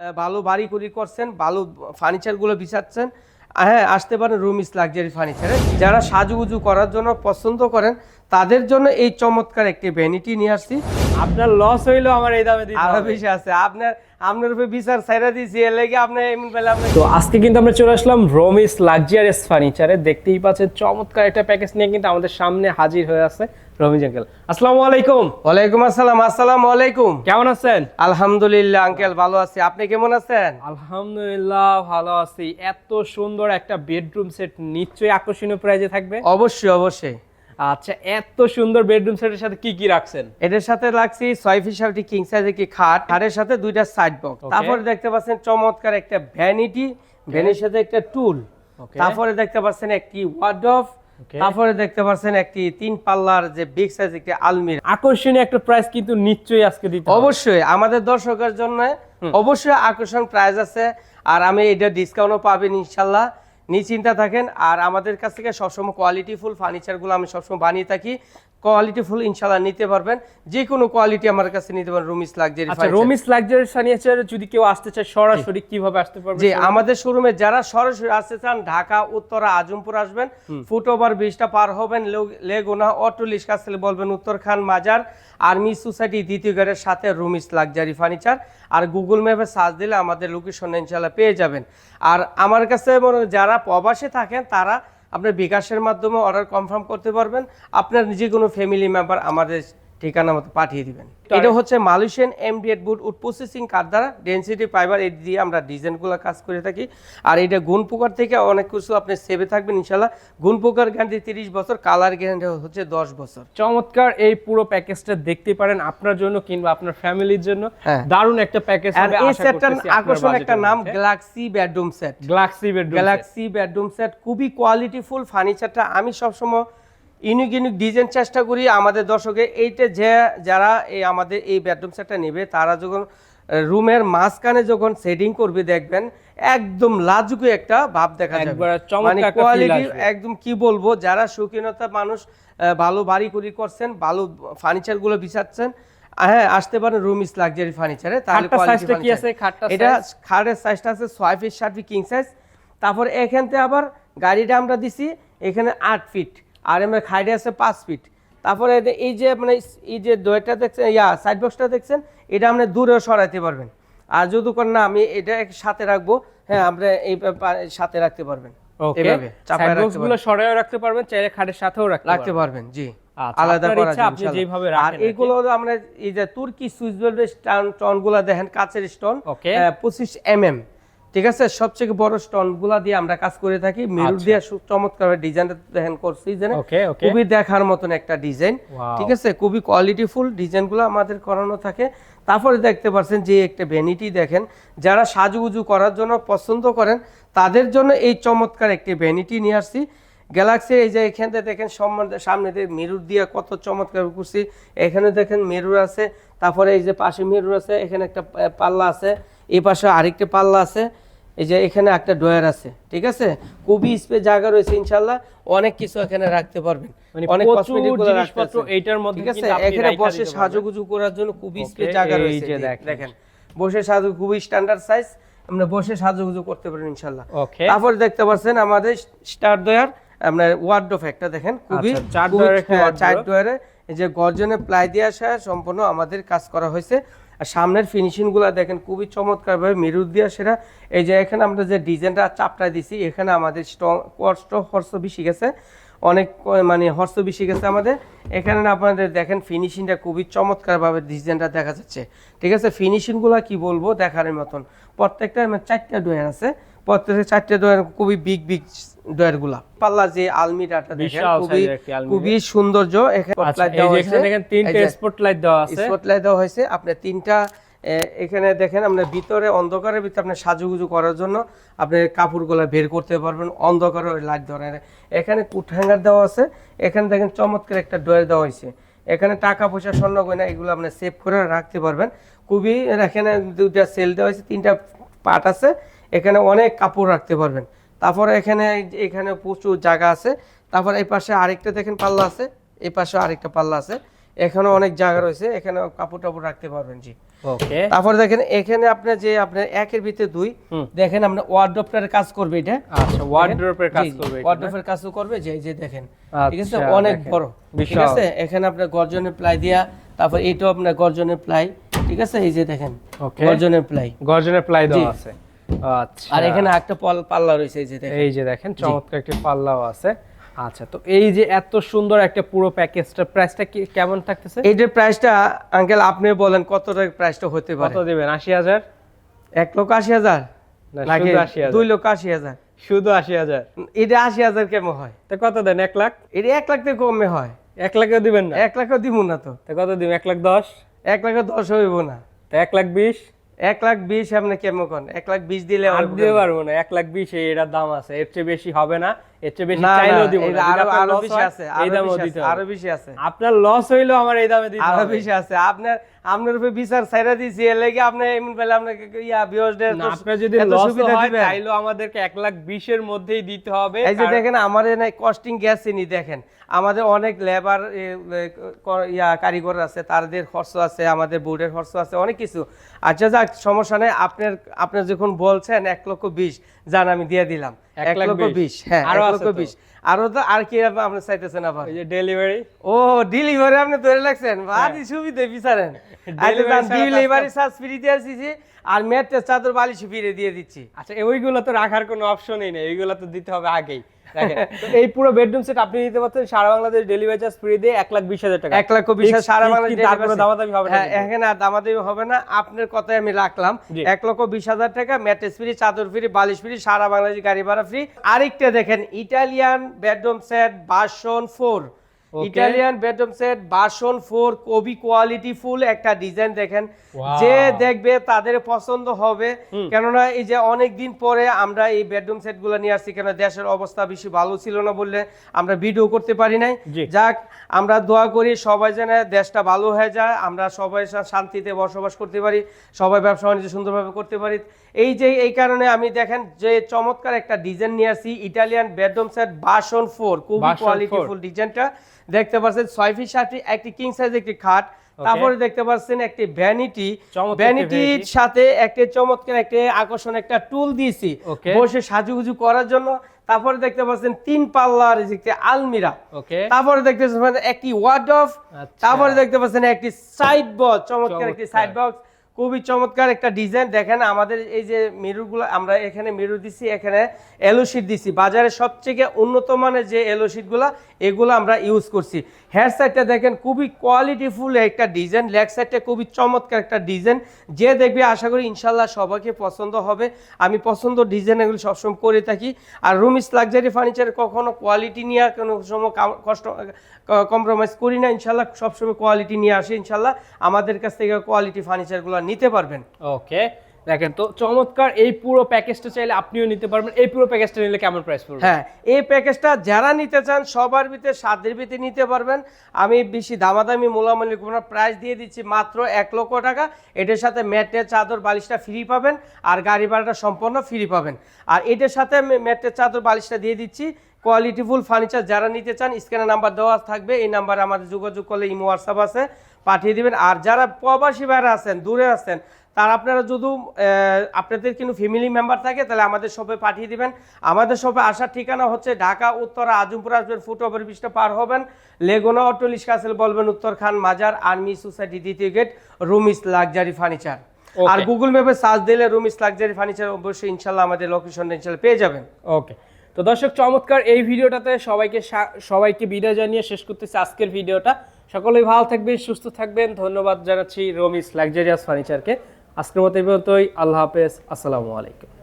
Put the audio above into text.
ভালো বাড়ি কুড়ি করছেন ভালো ফার্নিচারগুলো বিছাচ্ছেন। হ্যাঁ আসতে পারেন রুমিস লাক্সারি ফার্নিচারে যারা সাজুগুজু করার জন্য পছন্দ করেন তাদের জন্য এই চমৎকার একটি ভ্যানিটি নিয়ে আসছি। আপনার লস হইল আমার এই দামে আরও বেশি আছে। আপনার আপনার উপরে বিচার সাইরা দিয়েছি এর লেগে আপনার এমন পেলে তো আজকে কিন্তু আমরা চলে আসলাম রমিস লাক্সারিয়াস ফার্নিচারে দেখতেই পাচ্ছেন চমৎকার একটা প্যাকেজ নিয়ে কিন্তু আমাদের সামনে হাজির হয়ে আছে। রমিজ আঙ্কেল আসসালামু আলাইকুম। ওয়ালাইকুম আসসালাম আসসালামু আলাইকুম। কেমন আছেন? আলহামদুলিল্লাহ আঙ্কেল ভালো আছি। আপনি কেমন আছেন? আলহামদুলিল্লাহ ভালো আছি। এত সুন্দর একটা বেডরুম সেট নিশ্চয়ই আকর্ষণীয় প্রাইজে থাকবে? অবশ্যই অবশ্যই। আচ্ছা এত সুন্দর বেডরুম সেটের সাথে কি কি রাখছেন? এটার সাথে লাগছি ছয় ফিট সাথে কিং সাইজের কি খাট। খাটের সাথে দুইটা সাইড বক্স তারপরে দেখতে পাচ্ছেন চমৎকার একটা ভ্যানিটি ভ্যানির সাথে একটা টুল তারপরে দেখতে পাচ্ছেন একটি ওয়ার্ডরোব. তারপরে দেখতে পাচ্ছেন একটি তিন পাল্লার যে বিগ সাইজ একটি আলমির। আকর্ষণীয় একটা প্রাইস কিন্তু নিশ্চয়ই আজকে দিতে অবশ্যই আমাদের দর্শকের জন্য অবশ্যই আকর্ষণ প্রাইস আছে আর আমি এটা ডিসকাউন্টও পাবেন ইনশাল্লাহ। নিশ্চিন্তা থাকেন আর আমাদের কাছ থেকে সবসময় কোয়ালিটি ফুল ফার্নিচারগুলো আমি সবসময় বানিয়ে থাকি। কোয়ালিটি ফুল ইনশাল্লাহ নিতে পারবেন। যে কোনো কোয়ালিটি আমার কাছে নিতে পারেন রুমিস লাক্সারি আচ্ছা রমিস লাক্সারি ফার্নিচার যদি কেউ আসতে চায় সরাসরি কীভাবে আসতে পারবে যে আমাদের শোরুমে যারা সরাসরি আসতে চান ঢাকা উত্তরা আজমপুর আসবেন। ফুট ওভার ব্রিজটা পার হবেন লেগুনা অটো লিস্কা বলবেন উত্তরখান মাজার আর্মি সোসাইটি দ্বিতীয় গেটের সাথে রুমিস লাক্সারি ফার্নিচার আর গুগল ম্যাপে সার্চ দিলে আমাদের লোকেশন ইনশাল্লাহ পেয়ে যাবেন। আর আমার কাছে যারা প্রবাসে থাকেন তারা আপনার বিকাশের মাধ্যমে অর্ডার কনফার্ম করতে পারবেন। আপনার যে কোনো ফ্যামিলি মেম্বার আমাদের ঠিকানা মতো পাঠিয়ে দিবেন। এটা হচ্ছে মালয়েশিয়ান এমডিএড বুট উড প্রসেসিং কার দ্বারা ডেনসিটি ফাইবার এই দিয়ে আমরা ডিজাইনগুলো কাজ করে থাকি। আর এটা গুণ পোকার থেকে অনেক কিছু আপনি সেভে থাকবেন ইনশাল্লাহ। গুণ পোকার গ্যারান্টি তিরিশ বছর কালার গ্যারান্টি হচ্ছে দশ বছর। চমৎকার এই পুরো প্যাকেজটা দেখতে পারেন আপনার জন্য কিংবা আপনার ফ্যামিলির জন্য। হ্যাঁ। দারুণ একটা প্যাকেজ আর এই সেটটার আকর্ষণ একটা নাম galaxy bedroom set galaxy bedroom galaxy bedroom set খুবই কোয়ালিটিফুল ফার্নিচারটা আমি সবসময় ইউনিক ইউনিক ডিজাইন চেষ্টা করি আমাদের দর্শকে। এইটা যে যারা এই আমাদের এই বেডরুম সেটটা নেবে তারা যখন রুমের মাঝখানে যখন সেটিং করবে দেখবেন একদম লাজুকু একটা ভাব দেখা যাবে। মানে কোয়ালিটি একদম কি বলব যারা শৌখিনতা মানুষ ভালো বাড়ি কুড়ি করছেন ভালো ফার্নিচারগুলো বিছাচ্ছেন হ্যাঁ আসতে পারেন রুমিস লাক্সারি ফার্নিচারে তাহলে কি আছে? খাটটার এটা খাটের সাইজটা আছে ছয় ফিট সাত ফিট কিং সাইজ তারপর এখান থেকে আবার গাড়িটা আমরা দিছি এখানে আট ফিট আর আমরা খাইডে আছে পাঁচ ফিট। তারপরে এই যে- এই যে মানে এই যে দইটা দেখছেন ইয়া সাইড বক্সটা দেখছেন এটা আপনি দূরেও সরাইতে পারবেন। আর যদি করেন না আমি এটা এক সাথে রাখব হ্যাঁ আমরা এই সাথে রাখতে পারবেন। ওকে সাইড রাখতে বক্স সরাইও রাখতে পারবেন চাইলে খাটের সাথেও রাখতে পারবেন। জি। আচ্ছা, আলাদা করা আপনি যেভাবে আর। এইগুলো আমরা এই যে তুর্কি সুইচ বেল্টের স্টোন স্টোনগুলো দেখেন কাচের স্টোন Okay. পঁচিশ এম এম ঠিক আছে? সবচেয়ে বড় স্টোনগুলা দিয়ে আমরা কাজ করে থাকি। মেরুর আচ্ছা। দিয়ে চমৎকার ডিজাইনটা দেখেন করছি ওকে খুবই দেখার মতন একটা ডিজাইন। ঠিক আছে? খুবই কোয়ালিটিফুল ডিজাইনগুলো আমাদের করানো থাকে। তারপরে দেখতে পাচ্ছেন যে একটা ভ্যানিটি দেখেন। যারা সাজুগুজু করার জন্য পছন্দ করেন তাদের জন্য এই চমৎকার একটি ভ্যানিটি নিয়ে আসছি। গ্যালাক্সি এই যে এখান থেকে দেখেন সামনে দিয়ে মেরুর দিয়ে কত চমৎকার করছি। এখানে দেখেন মেরুর আছে তারপরে এই যে পাশে মেরুর আছে এখানে একটা পাল্লা আছে। এই পাশে আরেকটা পাল্লা আছে এই যে এখানে একটা ডয়ার আছে ঠিক আছে? খুবই স্পেস জায়গা রয়েছে ইনশাল্লাহ অনেক কিছু এখানে রাখতে পারবেন। মানে অনেক জিনিসপত্র এইটার মধ্যে ঠিক আছে? এখানে বসে সাজুগুজু করার জন্য খুবই Okay, স্পেস জায়গা রয়েছে। দেখেন। বসে সাজু খুবই স্ট্যান্ডার্ড সাইজ আমরা বসে সাজুগুজু করতে পারেন ইনশাল্লাহ ওকে তারপর দেখতে পাচ্ছেন আমাদের স্টার দয়ার আপনার ওয়ার্ডরোব একটা দেখেন খুবই আচ্ছা, চার। চার ডয়ারে এই যে গর্জনে প্লাই দিয়ে আসা সম্পূর্ণ আমাদের কাজ করা হয়েছে। আর সামনের ফিনিশিংগুলো দেখেন খুবই চমৎকারভাবে মেরুদ দিয়া সেরা। এই যে এখানে আমরা যে ডিজাইনটা চাপটা দিছি, এখানে আমাদের স্ট্রং কষ্ট হর্ষ বেশি গেছে অনেক মানে হর্ষ বেশি গেছে আমাদের। এখানে আপনাদের দেখেন ফিনিশিংটা খুবই চমৎকারভাবে ডিজাইনটা দেখা যাচ্ছে। ঠিক আছে? ফিনিশিংগুলো কি বলব? দেখার মতন। প্রত্যেকটা চারটা ডোয়ার আছে। প্রত্যেকটা চারটে ডয়ার খুবই বিগ বিগ ডয়ারগুলা পাল্লা যে আলমিরাটা দেখেন খুবই। খুবই সৌন্দর্য এখানে আচ্ছা, দেওয়া হয়েছে। দেখেন তিনটে স্পটলাইট দেওয়া আছে। স্পটলাইট দেওয়া হয়েছে। আপনার তিনটা এখানে দেখেন আপনার ভিতরে অন্ধকারের ভিতরে আপনার সাজুগুজু করার জন্য আপনি কাপড়গুলো বের করতে পারবেন অন্ধকারে লাইট দেওয়া হয় না। এখানে কুট হ্যাঙ্গার দেওয়া আছে। এখানে দেখেন চমৎকার একটা ডয়ার দেওয়া হয়েছে। এখানে টাকা পয়সা স্বর্ণ গয়না এগুলো আপনি সেভ করে রাখতে পারবেন। খুবই এখানে দুটা সেল দেওয়া হয়েছে। তিনটা পার্ট আছে। এখানে অনেক কাপড় রাখতে পারবেন। তারপরে এখানে এখানে প্রচুর জায়গা আছে। তারপর এই পাশে আরেকটা দেখেন পাল্লা আছে। এই পাশে আরেকটা পাল্লা আছে। এখানে অনেক জায়গা রয়েছে। এখানে কাপড় টাপড় রাখতে পারবেন জি। ওকে। তারপর দেখেন এখানে আপনার যে আপনার একের ভিতরে দুই দেখেন আপনার ওয়ার্ড্রপটার কাজ করবে এটা। আচ্ছা ওয়ার্ড্রোপের কাজ করবে ওয়ার্ড্রপের কাজও করবে। যে যে দেখেন। ঠিক আছে? আচ্ছা, অনেক বড়। ঠিক আছে? এখানে আপনার গর্জনের প্লাই দিয়া তারপর এইটাও আপনার গর্জনের প্লাই। ঠিক আছে? এই যে দেখেন। গর্জনের প্লাই। গর্জনের প্লাই। দেওয়া আছে। আচ্ছা। আর এখানে একটা পাল্লা রয়েছে এই যে দেখেন। এই যে দেখেন চমৎকার একটি পাল্লাও আছে। আচ্ছা তো এই যে এত সুন্দর একটা পুরো প্যাকেজটার প্রাইসটা কি কেমন থাকতেছে? এইটার প্রাইসটা আঙ্কেল আপনি বলেন কত টাকা প্রাইসটা হতে কত দিবেন? আশি হাজার? এক লক্ষ আশি হাজার? না, শুধু আশি হাজার। দুই লক্ষ আশি হাজার? শুধু আশি হাজার। এটা আশি হাজার কেমন হয়? তো কত দেন? এক লাখ? এটা এক লাখ থেকে কমে হয়। এক লাখেও দিবেন না? এক লাখও দিব না তো। তো কত দিবেন? এক লাখ দশ? এক লাখে দশ হইব না। তো এক লাখ বিশ? এক লাখ বিশ আপনি কেমন এক লাখ বিশ দিলে আর দিতে পারব না এক লাখ বিশ এটার দাম আছে এর চেয়ে বেশি হবে না। বেশি চাইলেও দিব না। আরও আপনার আরও বেশি আছে আরও বেশি আছে, হবে। আরও বেশি আছে। আপনার লস হইলেও আমার এই দামে দিতে আরও বেশি আছে। আপনার আপনার উপরে বিচার ছাইরা দিছি এর লাগি আপনি এমন বেলা আপনাকে ইয়া বিয়সদের না আপনার যদি লস হয় তাইলেও আমাদেরকে এক লাখ বিশের মধ্যেই দিতে হবে। এই যে দেখেন এখানে কস্টিং গ্যাস চিনি দেখেন। আমাদের অনেক লেবার ইয়া কারিগর আছে তাদের খরচ আছে আমাদের বোর্ডের খরচ আছে অনেক কিছু। আচ্ছা যাক সমস্যা নেই। আপনার আপনি যখন বলছেন এক লক্ষ বিশ জান আমি দিয়ে দিলাম। এক এক লক্ষ বিশ। বিশ হ্যাঁ আরও লক্ষ বিশ। আরও তো আর কি আপনি চাইতেছেন আবার? ওই যে ডেলিভারি ও ডেলিভারি আপনি ধরে লাগছেন ভারি সুবিধে বিচারেন। ডেলিভারি চার্জ ফ্রি দিয়ে আসছি আর ম্যাট্রেস চাদর বালিশ ফিরে দিয়ে দিচ্ছি। আচ্ছা ওইগুলো তো রাখার কোনো অপশনই নেই ওইগুলো তো দিতে হবে আগেই। এই পুরো বেডরুম সেট আপনি নিতে পারছেন সারা বাংলাদেশ ডেলিভারি চার্জ ফ্রি দিয়ে এক লাখ বিশ হাজার টাকা। এক লাখ বিশ হাজার সারা বাংলাদেশ দামাদামি হবে না হ্যাঁ এখানে আর দামাদামি হবে না। আপনার কথাই আমি রাখলাম। এক লক্ষ বিশ হাজার টাকা ম্যাট্রেস ফ্রি চাদর ফ্রি বালিশ ফ্রি সারা বাংলাদেশ গাড়ি ভাড়া ফ্রি আরেকটা দেখেন ইটালিয়ান বেডরুম সেট বাসন ফোর. ইটালিয়ান বেডরুম সেট বাসন ফোর কবি কোয়ালিটি ফুল একটা ডিজাইন দেখেন। যে দেখবে তাদের পছন্দ হবে। কেননা এই যে অনেক দিন পরে আমরা এই বেডরুম সেটগুলো নিয়ে আসছি কেন দেশের অবস্থা বেশি ভালো ছিল না বললে আমরা ভিডিও করতে পারি নাই। যাক আমরা দোয়া করি সবাই যেন দেশটা ভালো হয়ে যায় আমরা সবাই শান্তিতে বসবাস করতে পারি সবাই ব্যবসা বাণিজ্য সুন্দরভাবে করতে পারি। এই যে এই কারণে আমি দেখেন যে চমৎকার একটা ডিজাইন নিয়ে আসি ইটালিয়ান বেডরুম সেট বাসন ফোর খুবই বাসন কোয়ালিটিফুল ডিজাইনটা দেখতে পাচ্ছেন ছয় ফিট সাত feet, একটি কিং সাইজ একটি খাট। তারপরে দেখতে পাচ্ছেন একটি ভ্যানিটি ভ্যানিটির সাথে একটা চমৎকার একটা আকর্ষণ একটা টুল দিয়েছি. বসে সাজুগুজু করার জন্য। তারপরে দেখতে পাচ্ছেন তিন পাল্লার একটি আলমিরা। তারপরে দেখতে পাচ্ছেন একটি ওয়ার্ড অফ আচ্ছা। তারপরে দেখতে পাচ্ছেন একটি সাইড বক্স চমৎকার। একটি সাইড বক্স খুবই চমৎকার একটা ডিজাইন দেখেন আমাদের এই যে মেরুগুলো, আমরা এখানে মেরু দিছি, এখানে এলো শিট দিছি। বাজারে সবথেকে উন্নত মানের যে এলো শিটগুলো এগুলো আমরা ইউজ করছি। হেয়ার সাইডটা দেখেন, খুবই কোয়ালিটিফুল একটা ডিজাইন লেগ সাইডটা খুবই চমৎকার একটা ডিজাইন যে দেখবে, আশা করি ইনশাল্লাহ সবাইকে পছন্দ হবে। আমি পছন্দ ডিজাইন এগুলো সবসময় করে থাকি। আর রুমিস লাক্সারি ফার্নিচার কখনো কোয়ালিটি নিয়ে কোনো সময় কষ্ট কম্প্রোমাইজ করি না। ইনশাল্লাহ সবসময় কোয়ালিটি নিয়ে আসি ইনশাল্লাহ। আমাদের কাছ থেকে কোয়ালিটি ফার্নিচারগুলো নিতে পারবেন। ওকে দেখেন তো চমৎকার এই পুরো প্যাকেজটা চাইলে আপনিও নিতে পারবেন। এই পুরো প্যাকেজটা নিলে কেমন প্রাইস পড়বে? হ্যাঁ এই প্যাকেজটা যারা নিতে চান সবার ভিতরে সাধ্যের ভিতরে নিতে পারবেন। আমি বেশি দামাদামি মোলামুলি কোনো প্রাইস দিয়ে দিচ্ছি মাত্র এক লক্ষ টাকা। এটার সাথে ম্যাটের চাদর বালিশটা ফ্রি পাবেন আর গাড়ি ভাড়াটা সম্পূর্ণ ফ্রি পাবেন। আর এটার সাথে ম্যাটের চাদর বালিশটা দিয়ে দিচ্ছি। কোয়ালিটিফুল ফার্নিচার যারা নিতে চান স্ক্যানে নাম্বার দেওয়া থাকবে। এই নাম্বারে আমাদের যোগাযোগ করলে ইমো হোয়াটসঅ্যাপ আছে। পাঠিয়ে দিবেন। আর যারা প্রবাসী বাইরে আছেন দূরে আছেন তার আপনারা যদি আপনাদের কিন্তু ফ্যামিলি মেম্বার থাকে তাহলে আমাদের শপে পাঠিয়ে দিবেন। আমাদের শপে আসার ঠিকানা হচ্ছে ঢাকা উত্তরা আজমপুর আসবেন ফুট ওভার ব্রিজটা পার হবেন। লেগুনা অটোলিশ কাসেল বলবেন উত্তর খান মাজার আর্মি সোসাইটি দ্বিতীয় গেট রুমিস লাক্সারি ফার্নিচার আর গুগল ম্যাপে সার্চ দিলে রুমিস লাক্সারি ফার্নিচার অবশ্যই ইনশাল্লাহ আমাদের লোকেশনটা ইনশাল্লাহ পেয়ে যাবেন। ওকে তো দর্শক চমৎকার এই ভিডিওটাতে সবাইকে সবাইকে বিদায় জানিয়ে শেষ করতেছি আজকের ভিডিওটা। সকলেই ভালো থাকবেন, সুস্থ থাকবেন। ধন্যবাদ জানাচ্ছি রমিস লাক্সারিয়াস ফার্নিচারকে। আজকের মতো এই পর্যন্তই। আল্লাহ হাফেজ। আসসালামু আলাইকুম।